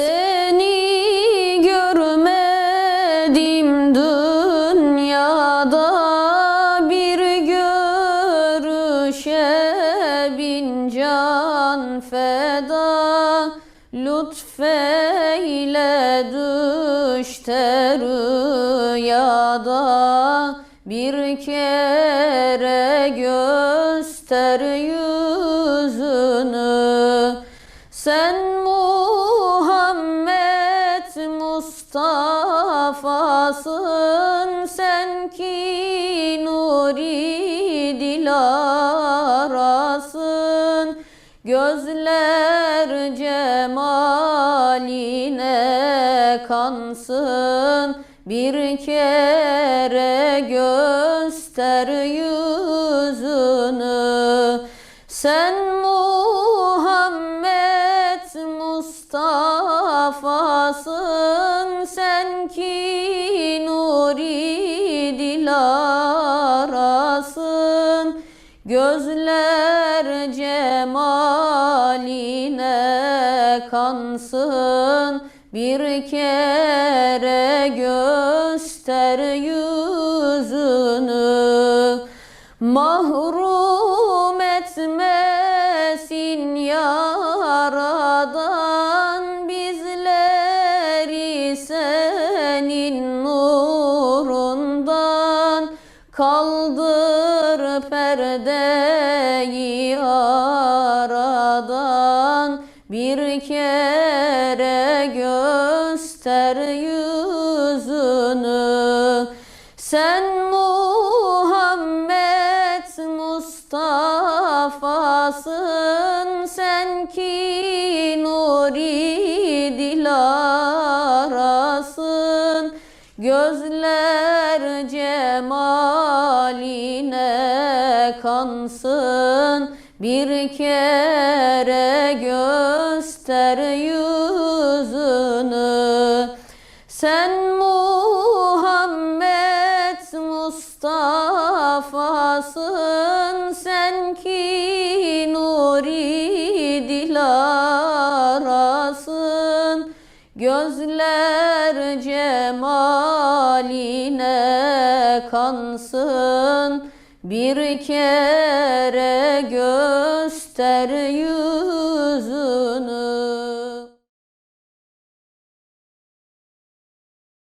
Seni görmedim dünyada bir görüşe bin can feda. Lütfeyle düşte rüyada bir kere göster yüzünü. Sen Mustafa'sın sen ki nuri dilarasın. Gözler cemaline kansın. Bir kere göster yüzünü. Sen Gözler cemaline kansın bir kere göster yüzünü. Mahrum Kaldır perdeyi aradan bir kere göster yüzünü. Sen Muhammed Mustafa'sın sen ki Gözler cemaline kansın bir kere göster yüzünü. Sen Muhammed Mustafa'sın sen ki nuri dilarasın. Gözler cemaline kansın. Bir kere göster yüzünü